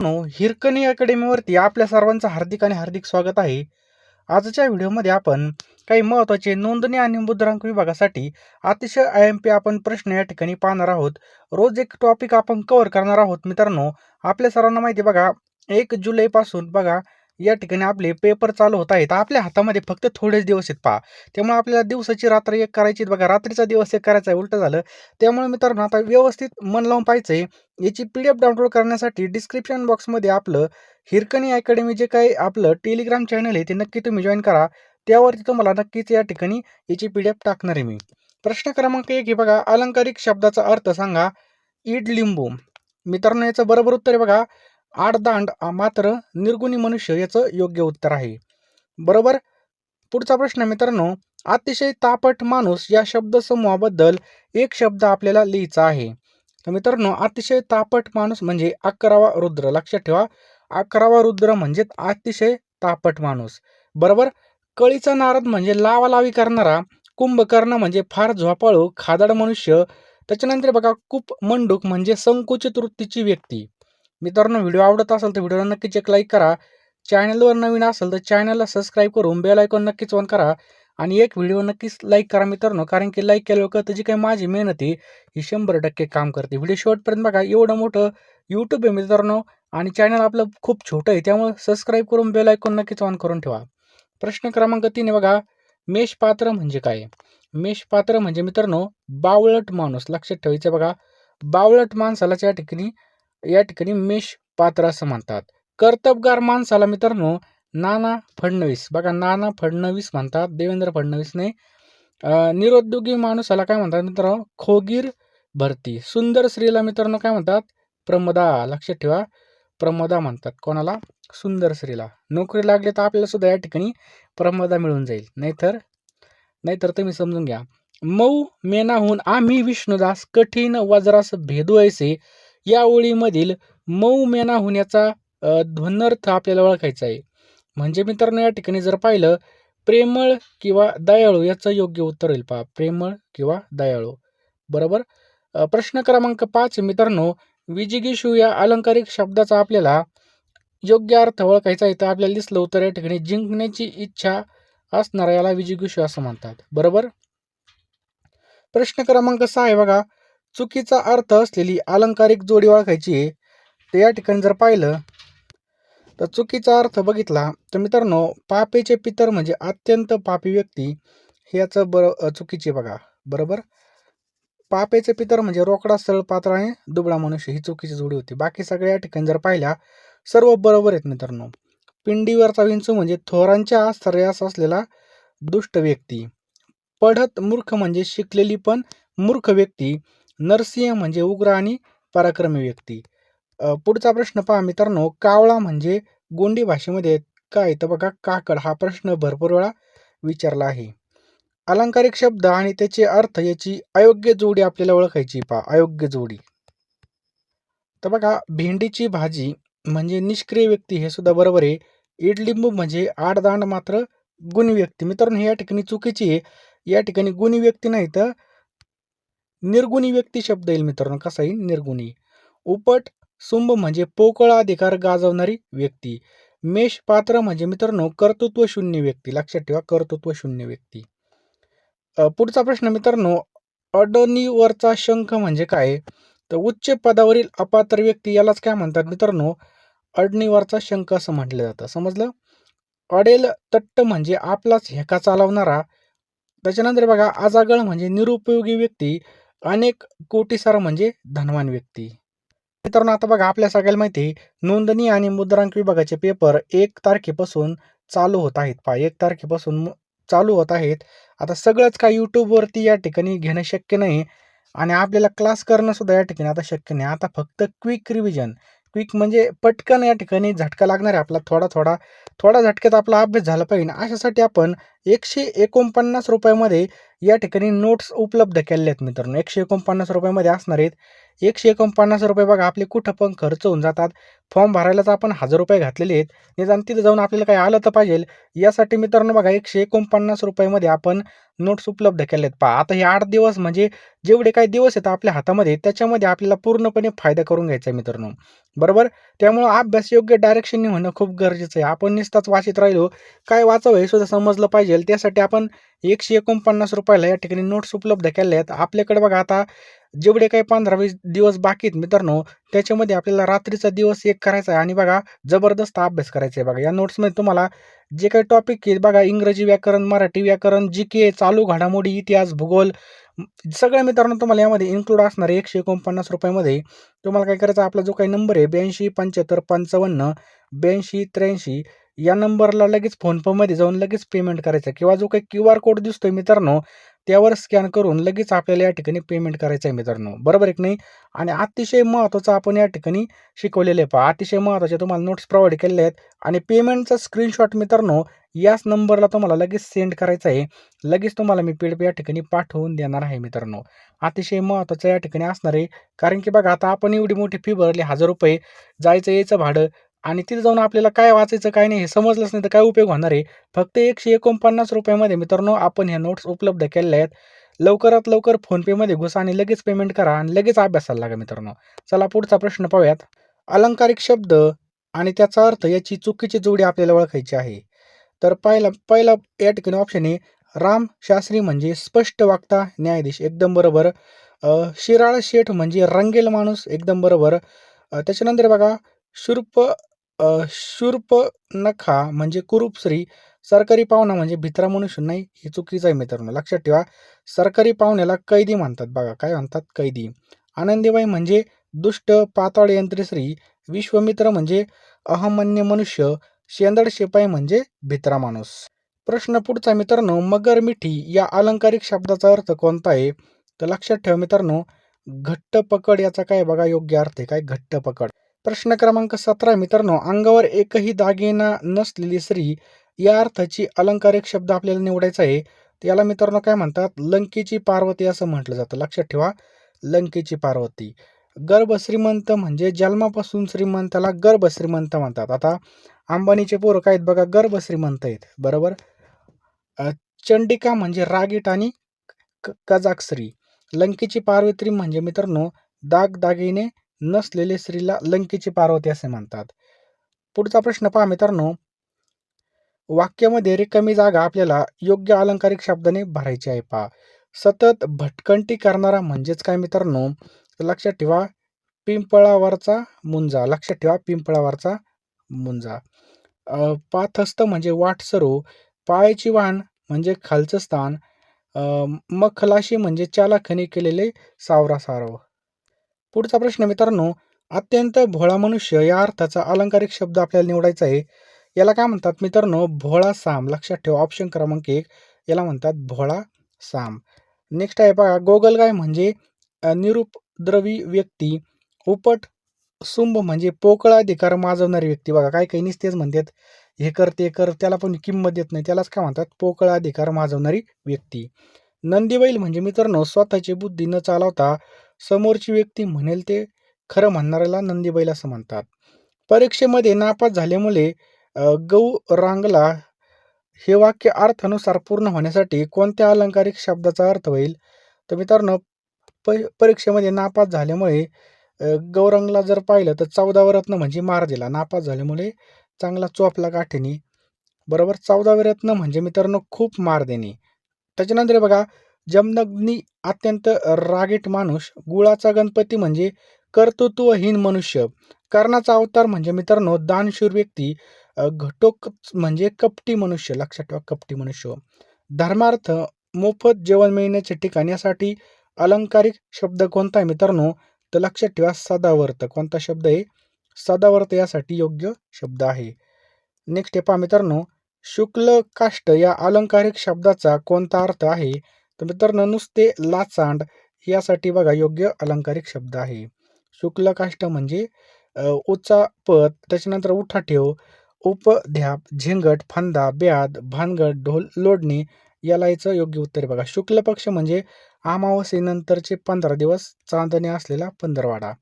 मित्रांनो, हिरकणी अकॅडमीवरती आपल्या सर्वांचं हार्दिक आणि हार्दिक स्वागत आहे. आजच्या व्हिडिओमध्ये आपण काही महत्त्वाचे नोंदणी आणि मुद्रांक विभागासाठी अतिशय आय-एम-पी आपण प्रश्न या ठिकाणी पाहणार आहोत. रोज एक टॉपिक आपण कव्हर करणार आहोत मित्रांनो. आपल्या सर्वांना माहिती आहे बघा, एक जुलैपासून बघा या ठिकाणी आपले पेपर चालू होत आहेत. आपल्या हातामध्ये फक्त थोडेच दिवस आहेत पहा. त्यामुळे आपल्याला दिवसाची रात्र एक करायची बघा, रात्रीचा दिवस एक करायचा आहे, उलटं झालं. त्यामुळे मित्रांनो आता व्यवस्थित मन लावून पाहायचं आहे. याची पी-डी-एफ डाउनलोड करण्यासाठी डिस्क्रिप्शन बॉक्समध्ये आपलं हिरकणी अकॅडमी जे काही आपलं टेलिग्राम चॅनल आहे ते नक्की तुम्ही जॉईन करा. त्यावरती तुम्हाला नक्कीच या ठिकाणी याची पी-डी-एफ टाकणार आहे मी. प्रश्न क्रमांक एक ही बघा, अलंकारिक शब्दाचा अर्थ सांगा. ईड-लिंबू. मित्रांनो याचं बरोबर उत्तर आहे बघा, आडदांड मात्र निर्गुणी मनुष्य याचं योग्य उत्तर आहे. बरोबर. पुढचा प्रश्न मित्रांनो, अतिशय तापट माणूस या शब्दसमूहाबद्दल एक शब्द आपल्याला लिहायचा आहे. तर मित्रांनो, अतिशय तापट माणूस म्हणजे 11वा रुद्र. लक्षात ठेवा, 11वा रुद्र म्हणजे अतिशय तापट माणूस. बरोबर. कळीचा नारद म्हणजे लावालावी करणारा. कुंभकर्ण म्हणजे फार झोपाळू, खादाड मनुष्य. त्याच्यानंतर बघा, कुप मंडूक म्हणजे संकुचित वृत्तीची व्यक्ती. मित्रांनो, व्हिडिओ आवडत असेल तर व्हिडिओला नक्कीच एक लाईक करा. चॅनलवर नवीन असेल तर चॅनलला सबस्क्राईब करून बेल आयकॉन नक्कीच ऑन करा आणि एक व्हिडिओ नक्कीच लाईक करा मित्रांनो, कारण की लाईक केल्यावर कळतं जी काही माझी मेहनत आहे ही 100% काम करते. व्हिडिओ शेवटपर्यंत बघा. एवढं मोठं यूट्यूब आहे मित्रांनो आणि चॅनल आपलं खूप छोटं आहे. त्यामुळे सबस्क्राईब करून बेल आयकॉन नक्कीच ऑन करून ठेवा. प्रश्न क्रमांक तीन बघा, मेषपात्र म्हणजे काय? मेषपात्र म्हणजे मित्रांनो बावळट माणूस. लक्षात ठेवायचं बघा, बावळट माणसाला या ठिकाणी या ठिकाणी मेष पात्र असं म्हणतात. कर्तबगार माणसाला मित्रांनो नाना फडणवीस. बघा, नाना फडणवीस म्हणतात, देवेंद्र फडणवीस नाही. निरुद्योगी माणूसाला काय म्हणतात मित्रांनो, खोगीर भरती. सुंदर स्त्रीला मित्रांनो काय म्हणतात? प्रमदा. लक्षात ठेवा, प्रमदा म्हणतात. कोणाला? सुंदर स्त्रीला. नोकरी लागली तर आपल्याला सुद्धा या ठिकाणी प्रमदा मिळून जाईल. नाहीतर नाहीतर तुम्ही समजून घ्या. मऊ मेनाहून आम्ही विष्णुदास कठीण वज्रास भेदू ऐसे या ओळीमधील मऊ मेना होण्याचा ध्वन्यार्थ आपल्याला ओळखायचा आहे. म्हणजे मित्रांनो या ठिकाणी जर पाहिलं प्रेमळ किंवा दयाळू याचं योग्य उत्तर होईल पहा. प्रेमळ किंवा दयाळू. बरोबर. प्रश्न क्रमांक पाच मित्रांनो, विजिगीषू या अलंकारिक शब्दाचा आपल्याला योग्य अर्थ ओळखायचा आहे. तर आपल्याला दिसलं उत्तर या ठिकाणी जिंकण्याची इच्छा असणारा याला विजिगीषू असं म्हणतात. बरोबर. प्रश्न क्रमांक सहा आहे बघा, चुकीचा अर्थ असलेली अलंकारिक जोडी ओळखायची तर या ठिकाणी जर पाहिलं तर चुकीचा अर्थ बघितला तर मित्रांनो, पापेचे पितर म्हणजे अत्यंत पापी व्यक्ती हे याचं बरं चुकीचे बघा. बरोबर. पापेचे पितर म्हणजे रोकडा, सरळ, पातळ आणि दुबळा मनुष्य ही चुकीची जोडी होती. बाकी सगळ्या या ठिकाणी जर पाहिल्या सर्व बरोबर आहेत मित्रांनो. पिंडीवरचा विंचू म्हणजे थोरांच्या आश्रयास असलेला दुष्ट व्यक्ती. पढत मूर्ख म्हणजे शिकलेली पण मूर्ख व्यक्ती. नरसिंह म्हणजे उग्र आणि पराक्रमी व्यक्ती. पुढचा प्रश्न पहा मित्रांनो, कावळा म्हणजे गोंडी भाषेमध्ये काय? तर बघा काकड. हा प्रश्न भरपूर वेळा विचारला आहे. अलंकारिक शब्द आणि त्याचे अर्थ याची अयोग्य जोडी आपल्याला ओळखायची पहा. अयोग्य जोडी. तर बघा, भेंडीची भाजी म्हणजे निष्क्रिय व्यक्ती हे सुद्धा बरोबर आहे. इडलिंबू म्हणजे आडदांड मात्र गुणी व्यक्ती. मित्रांनो या ठिकाणी चुकीची आहे. या ठिकाणी गुणी व्यक्ती नाही तर निर्गुणी व्यक्ती शब्द येईल मित्रांनो. कसा येईल? निर्गुणी. उपट सुंभ म्हणजे पोकळ अधिकार गाजवणारी व्यक्ती. मेष पात्र म्हणजे मित्रांनो कर्तृत्व शून्य व्यक्ती. लक्षात ठेवा, कर्तृत्व शून्य व्यक्ती. पुढचा प्रश्न मित्रांनो, अडणीवरचा शंख म्हणजे काय? तर उच्च पदावरील अपात्र व्यक्ती यालाच काय म्हणतात मित्रांनो? अडणीवरचा शंख असं म्हटलं जातं. समजलं? अडेल तट्ट म्हणजे आपलाच हेका चालवणारा. त्याच्यानंतर बघा, आजागळ म्हणजे निरुपयोगी व्यक्ती. अनेक कोटीसार म्हणजे धनवान व्यक्ती. मित्रांनो आता बघा, आपल्या सगळ्याला माहिती आहे नोंदणी आणि मुद्रांक विभागाचे पेपर एक तारखेपासून चालू होत आहेत. पा एक तारखेपासून चालू होत आहेत. आता सगळंच काय यूट्यूबवरती या ठिकाणी घेणं शक्य नाही आणि आपल्याला क्लास करणं सुद्धा या ठिकाणी आता शक्य नाही. आता फक्त क्विक रिव्हिजन. क्विक म्हणजे पटकन या ठिकाणी झटका लागणार आहे आपला थोडा थोडा. थोडा झटक्यात आपला अभ्यास झाला पाहिजे. अशासाठी आपण एकशे एकोणपन्नास रुपयामध्ये या ठिकाणी नोट्स उपलब्ध केलेले आहेत मित्रांनो. ₹149 मध्ये असणार आहेत. एकशे एकोणपन्नास रुपये बघा आपले कुठं पण खर्च होऊन जातात. फॉर्म भरायलाच आपण हजार रुपये घातलेले आहेत. निदान तिथं जाऊन आपल्याला काही आलं तर पाहिजे. यासाठी मित्रांनो बघा एकशे एकोणपन्नास रुपयामध्ये आपण नोट्स उपलब्ध केले आहेत पहा आता हे आठ दिवस म्हणजे जेवढे काही दिवस आहेत आपल्या हातामध्ये त्याच्यामध्ये आपल्याला पूर्णपणे फायदा करून घ्यायचा आहे मित्रांनो. बरोबर? त्यामुळं अभ्यास योग्य डायरेक्शनने होणं खूप गरजेचं आहे. आपण नुसताच वाचित राहिलो काय वाचावं हे सुद्धा समजलं पाहिजे. त्यासाठी आपण एकशे एकोणपन्नास रुपयाला या ठिकाणी नोट्स उपलब्ध केल्या आहेत आपल्याकडे बघा आता जेवढे काही पंधरा वीस दिवस बाकी आहेत मित्रांनो त्याच्यामध्ये आपल्याला रात्रीचा दिवस एक करायचा आहे. आणि बघा जबरदस्त अभ्यास करायचा आहे बघा. या नोट्समध्ये तुम्हाला जे काही टॉपिक आहेत बघा इंग्रजी व्याकरण मराठी व्याकरण जी के चालू घडामोडी इतिहास भूगोल सगळ्या मित्रांनो तुम्हाला यामध्ये इन्क्लूड असणार आहे. एकशे एकोणपन्नास रुपयामध्ये. तुम्हाला काय करायचं आपला जो काही नंबर आहे ब्याऐंशी पंच्याहत्तर पंचावन्न ब्याऐंशी त्र्याऐंशी या नंबरला लगेच फोनपेमध्ये जाऊन लगेच पेमेंट करायचं किंवा जो काही क्यू आर कोड दिसतोय मित्रांनो त्यावर स्कॅन करून लगेच आपल्याला या ठिकाणी पेमेंट करायचं आहे मित्रांनो. बरोबर आहे नाही? आणि अतिशय महत्त्वाचं आपण या ठिकाणी शिकवलेलं आहे पहा. अतिशय महत्त्वाचे तुम्हाला नोट्स प्रोव्हाइड केलेले आहेत. आणि पेमेंटचा स्क्रीनशॉट मित्रांनो याच नंबरला तुम्हाला लगेच सेंड करायचं आहे. लगेच तुम्हाला मी पी या ठिकाणी पाठवून देणार आहे मित्रांनो. अतिशय महत्त्वाचं या ठिकाणी असणार आहे. कारण की बघा आता आपण एवढी मोठी फी भरली हजार रुपये जायचं यायचं भाडं. आणि तिथे जाऊन आपल्याला काय वाचायचं काय नाही हे समजलंच नाही तर काय उपयोग होणार आहे? फक्त एकशे एकोणपन्नास रुपयामध्ये मित्रांनो आपण ह्या नोट्स उपलब्ध केलेल्या आहेत. लवकरात लवकर फोनपेमध्ये घुसा आणि लगेच पेमेंट करा आणि लगेच अभ्यासाला लागा मित्रांनो. चला पुढचा प्रश्न पाहूयात. अलंकारिक शब्द आणि त्याचा अर्थ याची चुकीची जोडी आपल्याला ओळखायची आहे. तर पहिला पहिला या ठिकाणी ऑप्शन आहे. राम शास्त्री म्हणजे स्पष्ट वागता न्यायाधीश एकदम बरोबर. शिराळ शेठ म्हणजे रंगेल माणूस एकदम बरोबर. त्याच्यानंतर बघा शुर्प शूर्प नखा म्हणजे कुरुपश्री सरकारी पाहुणा म्हणजे भित्रा मनुष्य नाही हे चुकीचं आहे मित्रांनो. लक्षात ठेवा सरकारी पाहुण्याला कैदी म्हणतात बघा. काय म्हणतात? कैदी. आनंदीबाई म्हणजे दुष्ट पाताळ यंत्रश्री विश्वमित्र म्हणजे अहमन्य मनुष्य शेंदड शिपाई म्हणजे भित्रा माणूस. प्रश्न पुढचा मित्रांनो मगर मिठी या अलंकारिक शब्दाचा अर्थ कोणता आहे? तर लक्षात ठेवा मित्रांनो घट्ट पकड याचा काय बघा योग्य अर्थ आहे. काय? घट्ट पकड. प्रश्न क्रमांक सतरा मित्रांनो अंगावर एकही दागिना नसलेली स्त्री या अर्थाची अलंकारिक शब्द आपल्याला निवडायचा आहे. याला मित्रांनो काय म्हणतात? लंकेची पार्वती असं म्हटलं जातं. लक्षात ठेवा. लंकेची पार्वती. गर्भ श्रीमंत म्हणजे जन्मापासून श्रीमंताला गर्भ श्रीमंत म्हणतात. आता अंबानीचे पोरक काय आहेत बघा? गर्भ श्रीमंत आहेत. बरोबर? चंडिका म्हणजे रागीट आणि कजाकश्री लंकेची पार्वती म्हणजे मित्रांनो दाग दागिने नसलेले स्त्रीला लंकेची पार्वती असे म्हणतात. पुढचा प्रश्न पहा मित्रांनो. वाक्यामध्ये रिकामी जागा आपल्याला योग्य अलंकारिक शब्दाने भरायची आहे पहा. सतत भटकंटी करणारा म्हणजेच काय मित्रांनो? लक्षात ठेवा. पिंपळावरचा मुंजा. लक्षात ठेवा पिंपळावरचा मुंजा. पाथस्थ म्हणजे वाटसरू. पायाची वाहन म्हणजे खालचं स्थान. मखलाशी म्हणजे चालाखनी केलेले सावरा सारव पुढचा प्रश्न मित्रांनो अत्यंत भोळा मनुष्य या अर्थाचा अलंकारिक शब्द आपल्याला निवडायचा आहे. याला काय म्हणतात मित्रांनो? भोळा साम. लक्षात ठेवा ऑप्शन क्रमांक एक. याला म्हणतात भोळा साम. नेक्स्ट आहे बघा गोगलगाय म्हणजे? निरुपद्रवी व्यक्ती उपट सुंभ म्हणजे पोकळा अधिकार माजवणारी व्यक्ती. बघा काय काही निसतेच म्हणतात. हे कर ते कर त्याला पण किंमत देत नाही. त्यालाच काय म्हणतात? पोकळा अधिकार माजवणारी व्यक्ती. नंदीबैल म्हणजे मित्रांनो स्वतःची बुद्धी न चालवता समोरची व्यक्ती म्हणेल ते खरं म्हणणाऱ्याला नंदीबैल असं म्हणतात. परीक्षेमध्ये नापास झाल्यामुळे गौ रांगला हे वाक्य अर्थानुसार पूर्ण होण्यासाठी कोणत्या अलंकारिक शब्दाचा अर्थ होईल? तर मित्रांनो प परीक्षेमध्ये नापास झाल्यामुळे गौरंगला जर पाहिलं तर चौदावं रत्न म्हणजे मार दिला नापास झाल्यामुळे चांगला चोपला गाठीने. बरोबर? चौदावे रत्न म्हणजे मित्रांनो खूप मार देणे त्याच्यानंतर बघा जमदग्नी अत्यंत रागीट माणूस गुळाचा गणपती म्हणजे कर्तृत्वहीन मनुष्य. कर्णाचा अवतार म्हणजे मित्रांनो दानशूर व्यक्ती घटोक म्हणजे कपटी मनुष्य लक्षात ठेवा कपटी मनुष्य हो. धर्मार्थ मोफत जेवण मिळण्याचे ठिकाण यासाठी अलंकारिक शब्द कोणता आहे मित्रांनो? तर लक्षात ठेवा सदावर्त. कोणता शब्द आहे? सदावर्त यासाठी योग्य शब्द आहे. नेक्स्ट आहे पहा मित्रांनो. शुक्ल काष्ट या अलंकारिक शब्दाचा कोणता अर्थ आहे? तर मित्रांनो नुसते लाचांड यासाठी बघा योग्य अलंकारिक शब्द आहे. शुक्ल काष्ट म्हणजे उचापत त्याच्यानंतर उठाठेव उपध्याप झिंगट फंदा ब्याद भानगड ढोल लोडणे याला याचं योग्य उत्तर बघा. शुक्ल पक्ष म्हणजे अमावस्येनंतरचे पंधरा दिवस चांदणे असलेला पंधरवाडा.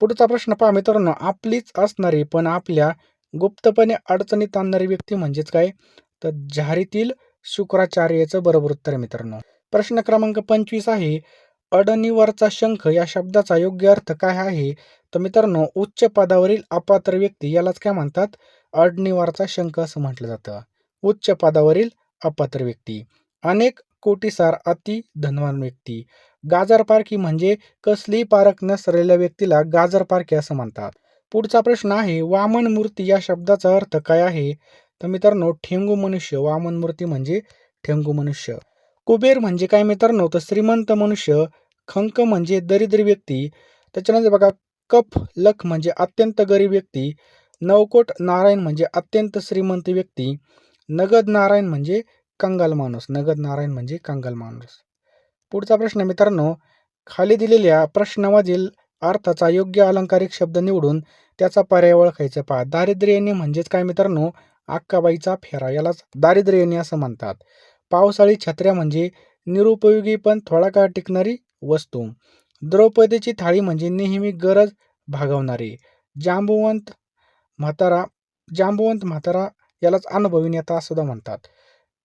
पुढचा प्रश्न पहा मित्रांनो आपलीच असणारी पण आपल्या गुप्तपणे अडचणीत आणणारी व्यक्ती म्हणजेच काय? तर झारीतील शुक्राचार्याचं बरोबर उत्तर मित्रांनो. प्रश्न क्रमांक पंचवीस आहे अडणीवरचा शंख या शब्दाचा योग्य अर्थ काय आहे? तर मित्रांनो उच्च पदावरील अपात्र व्यक्ती यालाच काय म्हणतात? अडणीवरचा शंख असं म्हटलं जातं. उच्च पदावरील अपात्र व्यक्ती. अनेक कोटीसार अति धनवान व्यक्ती. गाजर पारखी म्हणजे कसलीही पारख नसलेल्या व्यक्तीला गाजर पारखी असं म्हणतात. पुढचा प्रश्न आहे वामन मूर्ती या शब्दाचा अर्थ काय आहे? तर मित्रांनो ठेंगू मनुष्य. वामन मूर्ती म्हणजे ठेंगू मनुष्य. कुबेर म्हणजे काय मित्रांनो तर श्रीमंत मनुष्य खंक म्हणजे दरिद्र व्यक्ती त्याच्यानंतर बघा कफ लख म्हणजे अत्यंत गरीब व्यक्ती नवकोट नारायण म्हणजे अत्यंत श्रीमंत व्यक्ती नगद नारायण म्हणजे कंगाल माणूस नगद नारायण म्हणजे कंगाल माणूस. पुढचा प्रश्न मित्रांनो खाली दिलेल्या प्रश्नामधील अर्थाचा योग्य अलंकारिक शब्द निवडून त्याचा पर्याय ओळखायचा पहा. दारिद्र्यने म्हणजेच काय मित्रांनो? अक्काबाईचा फेरा. यालाच दारिद्र्यने असं म्हणतात. पावसाळी छत्र्या म्हणजे निरुपयोगी पण थोडा काळ टिकणारी वस्तू. द्रौपदीची थाळी म्हणजे नेहमी गरज भागवणारी. जांबुवंत म्हातारा जांबुवंत म्हातारा यालाच अनुभवी नेता सुद्धा म्हणतात.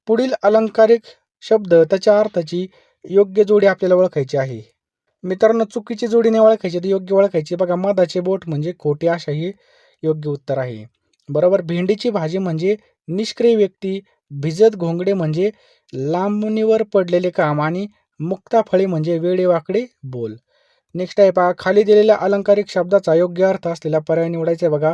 पुढील अलंकारिक शब्द त्याच्या अर्थाची योग्य जोडी आपल्याला ओळखायची आहे. मित्रांनो चुकीची जोडी नाही ओळखायची तर योग्य ओळखायची. बघा मधाचे बोट म्हणजे खोटे अशा हे योग्य उत्तर आहे. बरोबर भेंडीची भाजी म्हणजे निष्क्रिय व्यक्ती भिजत घोंगडे म्हणजे लांबणीवर पडलेले काम आणि मुक्ताफळे म्हणजे वेडेवाकडे बोल. नेक्स्ट आहे पहा खाली दिलेल्या अलंकारिक शब्दाचा योग्य अर्थ असलेला पर्याय निवडायचा आहे बघा.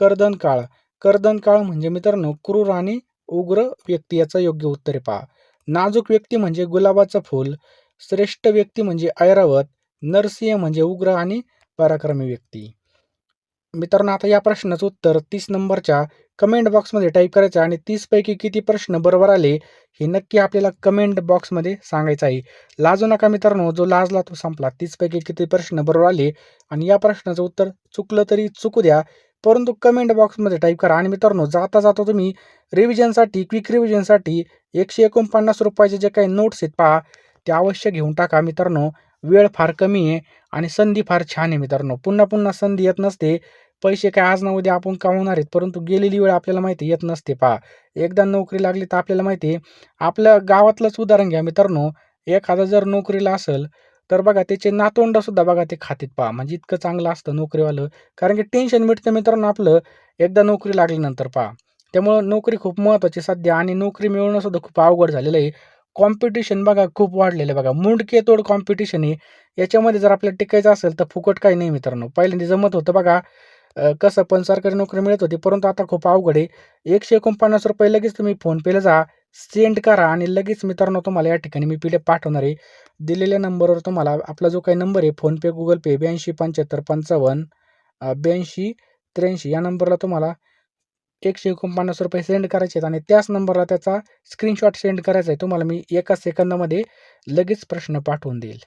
कर्दन काळ. कर्दन काळ म्हणजे मित्रांनो क्रूर आणि उग्र व्यक्ती याचं योग्य उत्तर आहे पहा. नाजूक व्यक्ती म्हणजे गुलाबाचं फूल. श्रेष्ठ व्यक्ती म्हणजे ऐरावत. नरसिंह म्हणजे उग्र आणि पराक्रमी व्यक्ती. मित्रांनो आता या प्रश्नाचं उत्तर तीस नंबरच्या कमेंट बॉक्समध्ये टाईप करायचं आणि तीसपैकी किती प्रश्न बरोबर आले हे नक्की आपल्याला कमेंट बॉक्समध्ये सांगायचं आहे. लाजू नका मित्रांनो जो लाजला तो संपला. तीसपैकी किती प्रश्न बरोबर आले आणि या प्रश्नाचं उत्तर चुकलं तरी चुकू द्या परंतु कमेंट बॉक्समध्ये टाईप करा. आणि मित्रांनो जाता जाता तुम्ही रिव्हिजनसाठी क्विक रिव्हिजनसाठी एकशे एकोणपन्नास रुपयाचे जे काही नोट्स आहेत पहा ते अवश्य घेऊन टाका मित्रांनो. वेळ फार कमी आहे आणि संधी फार छान आहे मित्रांनो. पुन्हा पुन्हा संधी येत नसते. पैसे काय आज ना उद्या आपण कमावणार आहेत? परंतु गेलेली वेळ आपल्याला माहिती येत नसते पहा. एकदा नोकरी लागली तर आपल्याला माहिती आहे. आपल्या गावातलंच उदाहरण घ्या मित्रांनो. एखादा जर नोकरीला असेल तर बघा त्याचे नातोंडसुद्धा बघा ते खातीत पहा. म्हणजे इतकं चांगलं असतं नोकरीवालं. कारण की टेन्शन मिळतं मित्रांनो आपलं. एकदा नोकरी लागल्यानंतर पहा. त्यामुळं नोकरी खूप महत्त्वाची सध्या आणि नोकरी मिळवणं सुद्धा खूप अवघड झालेलं आहे. कॉम्पिटिशन बघा खूप वाढलेलं आहे बघा. मुंडके तोड कॉम्पिटिशन आहे. याच्यामध्ये जर आपल्याला टिकायचं असेल तर फुकट काही नाही मित्रांनो. पहिल्यांदा जमत होतं बघा. कसं पण सरकारी नोकरी मिळत होती परंतु आता खूप अवघड आहे. एकशे एकोणपन्नास रुपये लगेच तुम्ही फोनपेला जा. सेंड करा आणि लगेच मित्रांनो तुम्हाला या ठिकाणी मी पी डी पाठवणार आहे. दिलेल्या नंबरवर तुम्हाला आपला जो काही नंबर आहे फोनपे गुगल पे ब्याऐंशी पंच्याहत्तर पंचावन्न ब्याऐंशी त्र्याऐंशी या नंबरला तुम्हाला एकशे एकोणपन्नास रुपये सेंड करायचे आहेत आणि त्याच नंबरला त्याचा स्क्रीनशॉट सेंड करायचा आहे तुम्हाला मी एका सेकंदामध्ये लगेच प्रश्न पाठवून देईल.